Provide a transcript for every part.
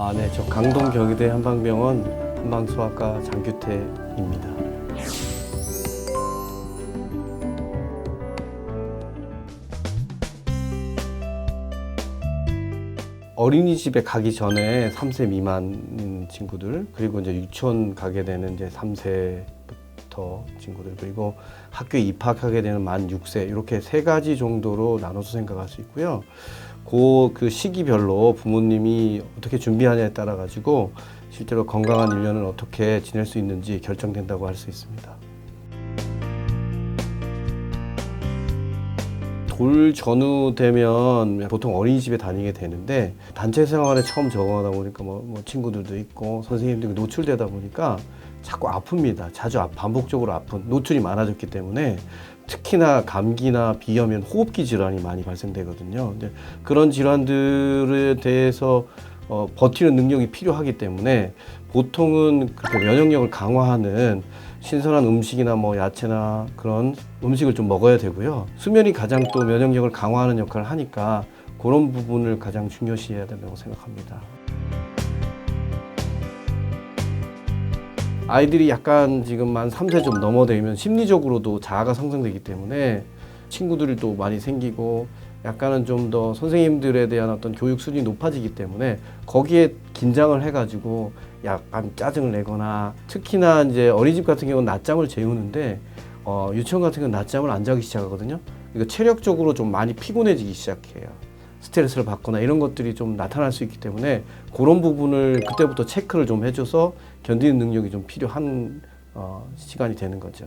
아, 네. 저 강동 경희대 한방병원 한방소아과 장규태입니다. 어린이집에 가기 전에 3세 미만 친구들 그리고 이제 유치원 가게 되는 이제 3세부터 친구들 그리고 학교에 입학하게 되는 만 6세 이렇게 세 가지 정도로 나눠서 생각할 수 있고요. 그, 그 시기별로 부모님이 어떻게 준비하냐에 따라 가지고 실제로 건강한 1년을 어떻게 지낼 수 있는지 결정된다고 할 수 있습니다. 돌 전후 되면 보통 어린이집에 다니게 되는데 단체 생활에 처음 적응하다 보니까 뭐, 뭐 친구들도 있고 선생님들이 노출되다 보니까 자꾸 아픕니다. 자주 아- 반복적으로 아픈 노출이 많아졌기 때문에 특히나 감기나 비염이나 호흡기 질환이 많이 발생되거든요. 근데 그런 질환들에 대해서 어, 버티는 능력이 필요하기 때문에 보통은 그렇게 면역력을 강화하는 신선한 음식이나 뭐 야채나 그런 음식을 좀 먹어야 되고요. 수면이 가장 또 면역력을 강화하는 역할을 하니까 그런 부분을 가장 중요시해야 된다고 생각합니다. 아이들이 약간 지금 만 3세 좀 넘어되면 심리적으로도 자아가 성장되기 때문에 친구들이 또 많이 생기고 약간은 좀 더 선생님들에 대한 어떤 교육 수준이 높아지기 때문에 거기에 긴장을 해가지고 약간 짜증을 내거나 특히나 이제 어린이집 같은 경우는 낮잠을 재우는데 어, 유치원 같은 경우는 낮잠을 안 자기 시작하거든요. 이거 체력적으로 좀 많이 피곤해지기 시작해요. 스트레스를 받거나 이런 것들이 좀 나타날 수 있기 때문에 그런 부분을 그때부터 체크를 좀 해줘서 견디는 능력이 좀 필요한 어, 시간이 되는 거죠.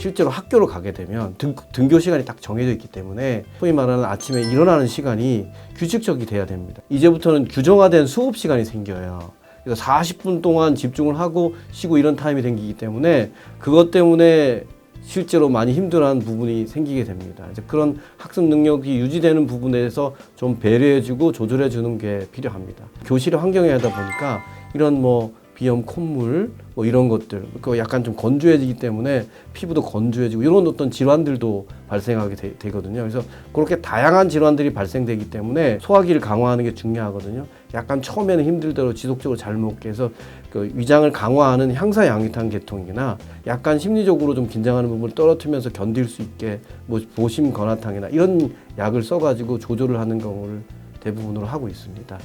실제로 학교를 가게 되면 등, 등교 시간이 딱 정해져 있기 때문에 소위 말하는 아침에 일어나는 시간이 규칙적이 돼야 됩니다. 이제부터는 규정화된 수업 시간이 생겨요. 그래서 40분 동안 집중을 하고 쉬고 이런 타임이 생기기 때문에 그것 때문에 실제로 많이 힘들어하는 부분이 생기게 됩니다. 이제 그런 학습 능력이 유지되는 부분에서 좀 배려해주고 조절해주는 게 필요합니다. 교실의 환경에 하다 보니까 이런 뭐 비염, 콧물 뭐 이런 것들 그 약간 좀 건조해지기 때문에 피부도 건조해지고 이런 어떤 질환들도 발생하게 되, 거든요 그래서 그렇게 다양한 질환들이 발생되기 때문에 소화기를 강화하는 게 중요하거든요. 약간 처음에는 힘들더라도 지속적으로 잘 먹게 해서 그 위장을 강화하는 향사 양위탄 계통이나 약간 심리적으로 좀 긴장하는 부분을 떨어뜨리면서 견딜 수 있게 뭐 보심 건화탕이나 이런 약을 써가지고 조절을 하는 경우를 대부분으로 하고 있습니다.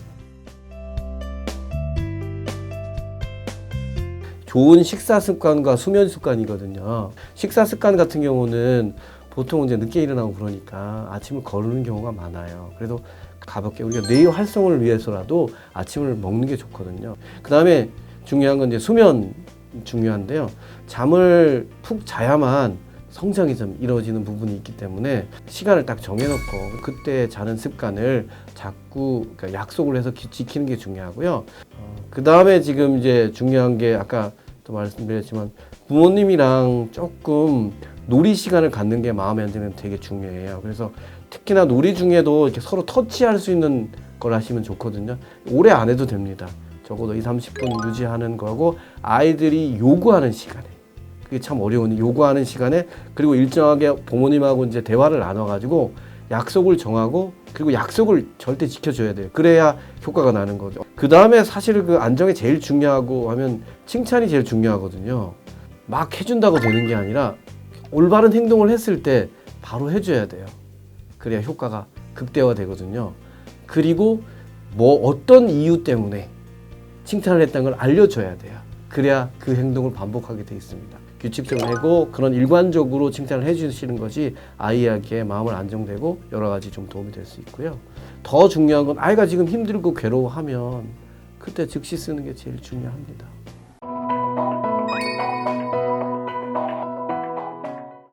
좋은 식사 습관과 수면 습관이거든요. 식사 습관 같은 경우는 보통 이제 늦게 일어나고 그러니까 아침을 거르는 경우가 많아요. 그래도 가볍게 우리가 뇌의 활성을 위해서라도 아침을 먹는 게 좋거든요. 그 다음에 중요한 건 이제 수면 중요한데요. 잠을 푹 자야만 성장이 좀 이루어지는 부분이 있기 때문에 시간을 딱 정해놓고 그때 자는 습관을 자꾸 그러니까 약속을 해서 기- 지키는 게 중요하고요. 그 다음에 지금 이제 중요한 게 아까 또 말씀드렸지만 부모님이랑 조금 놀이 시간을 갖는 게 마음에 안 드는 되게 중요해요. 그래서 특히나 놀이 중에도 이렇게 서로 터치할 수 있는 걸 하시면 좋거든요. 오래 안 해도 됩니다. 적어도 2, 30분 유지하는 거고 아이들이 요구하는 시간에 그게 참 어려운 요구하는 시간에 그리고 일정하게 부모님하고 이제 대화를 나눠 가지고 약속을 정하고 그리고 약속을 절대 지켜줘야 돼요. 그래야 효과가 나는 거죠. 그 다음에 사실 그 안정이 제일 중요하고 하면 칭찬이 제일 중요하거든요. 막 해준다고 되는 게 아니라 올바른 행동을 했을 때 바로 해줘야 돼요. 그래야 효과가 극대화되거든요. 그리고 뭐 어떤 이유 때문에 칭찬을 했다는 걸 알려줘야 돼요. 그래야 그 행동을 반복하게 돼 있습니다. 규칙적으로 하고 그런 일관적으로 칭찬을 해주시는 것이 아이에게 마음을 안정되고 여러 가지 좀 도움이 될 수 있고요. 더 중요한 건 아이가 지금 힘들고 괴로워하면 그때 즉시 쓰는 게 제일 중요합니다.